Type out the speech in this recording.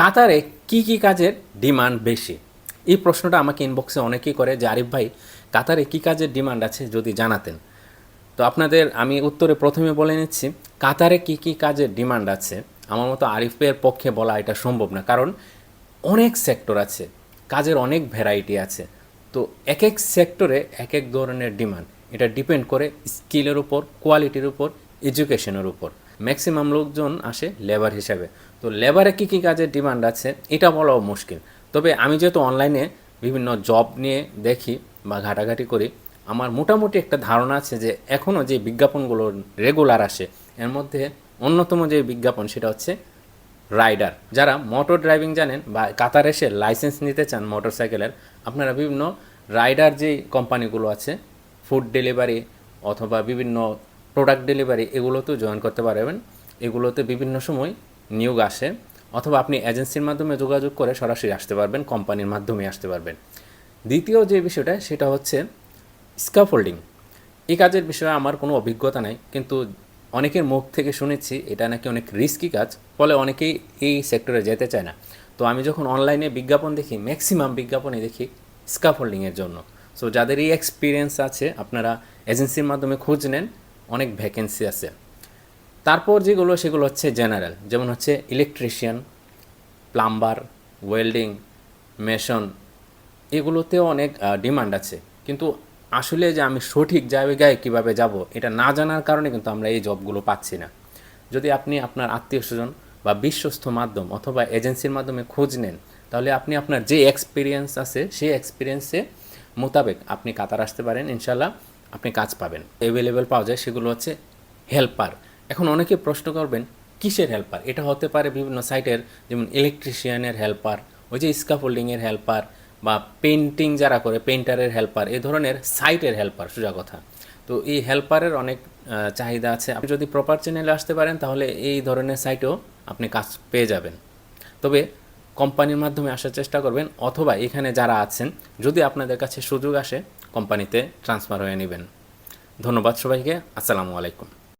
কাতারে কি কি কাজের ডিমান্ড বেশি? এই প্রশ্নটা আমাকে ইনবক্সে অনেকেই করে যে, আরিফ ভাই, কাতারে কি কাজের ডিমান্ড আছে যদি জানাতেন? তো আপনাদের আমি উত্তরে প্রথমে বলে নিচ্ছি, কাতারে কি কি কাজের ডিমান্ড আছে? আমার মতো আরিফের পক্ষে বলা এটা সম্ভব না, কারণ অনেক সেক্টর আছে, কাজের অনেক ভ্যারাইটি আছে। তো এক এক সেক্টরে এক এক ধরনের ডিমান্ড, এটা ডিপেন্ড করে স্কিলের উপর কোয়ালিটির উপর এডুকেশনের উপর। ম্যাক্সিমাম লোকজন আসে লেবার হিসাবে। তো লেবারে কী কী কাজের ডিমান্ড আছে, এটা বলাও মুশকিল। তবে আমি যেহেতু অনলাইনে বিভিন্ন জব নিয়ে দেখি বা ঘাটাঘাটি করি, আমার মোটামুটি একটা ধারণা আছে যে এখনও যে বিজ্ঞাপনগুলো রেগুলার আসে, এর মধ্যে অন্যতম যে বিজ্ঞাপন সেটা হচ্ছে রাইডার যারা মোটর ড্রাইভিং জানেন বা কাতার এসে লাইসেন্স নিতে চান মোটর সাইকেলের আপনারা বিভিন্ন রাইডার যে কোম্পানিগুলো আছে ফুড ডেলিভারি অথবা বিভিন্ন প্রোডাক্ট ডেলিভারি এগুলোতেও জয়েন করতে পারবেন। এগুলোতে বিভিন্ন সময় নিয়োগ আসে, অথবা আপনি এজেন্সির মাধ্যমে যোগাযোগ করে সরাসরি আসতে পারবেন, কোম্পানির মাধ্যমে আসতে পারবেন। দ্বিতীয় যে বিষয়টা, সেটা হচ্ছে স্কাফোল্ডিং এই কাজের বিষয়ে আমার কোনো অভিজ্ঞতা নাই, কিন্তু অনেকের মুখ থেকে শুনেছি, এটা নাকি অনেক রিস্কি কাজ, ফলে অনেকেই এই সেক্টরে যেতে চায় না। তো আমি যখন অনলাইনে বিজ্ঞাপন দেখি ম্যাক্সিমাম বিজ্ঞাপনে দেখি স্কাফোল্ডিংয়ের জন্য। সো যাদের এই এক্সপিরিয়েন্স আছে, আপনারা এজেন্সির মাধ্যমে খোঁজ নেন, অনেক ভ্যাকেন্সি আছে। তারপর যেগুলো, সেগুলো হচ্ছে জেনারেল, যেমন হচ্ছে ইলেকট্রিশিয়ান, প্লাম্বার, ওয়েল্ডিং, মেশন, এগুলোতেও অনেক ডিমান্ড আছে। কিন্তু আসলে যে আমি সঠিক জায়গায় কীভাবে যাব, এটা না জানার কারণে কিন্তু আমরা এই জবগুলো পাচ্ছি না। যদি আপনি আপনার আত্মীয় স্বজন বা বিশ্বস্ত মাধ্যম অথবা এজেন্সির মাধ্যমে খোঁজ নেন, তাহলে আপনি আপনার যে এক্সপিরিয়েন্স আছে, সেই এক্সপিরিয়েন্সে মোতাবেক আপনি কাতার আসতে পারেন ইনশাল্লাহ আপনি কাজ পাবেন। অ্যাভেলেবেল পাওয়া যায় সেগুলো হচ্ছে হেল্পার এখন অনেকে প্রশ্ন করবেন, কিসের হেল্পার এটা হতে পারে বিভিন্ন সাইটের যেমন ইলেকট্রিশিয়ানের হেল্পার ওই যে স্কাফোল্ডিংয়ের হেল্পার বা পেন্টিং যারা করে পেন্টারের হেল্পার এ ধরনের সাইটের হেল্পার সোজা কথা। তো এই হেল্পারের অনেক চাহিদা আছে। আপনি যদি প্রপার চ্যানেলে আসতে পারেন, তাহলে এই ধরনের সাইটেও আপনি কাজ পেয়ে যাবেন। তবে কোম্পানির মাধ্যমে আসার চেষ্টা করবেন, অথবা এখানে যারা আছেন, যদি আপনাদের কাছে সুযোগ আসে কোম্পানিতে ট্রান্সফার হয়ে নেবেন। ধন্যবাদ সবাইকে, আসসালামু আলাইকুম।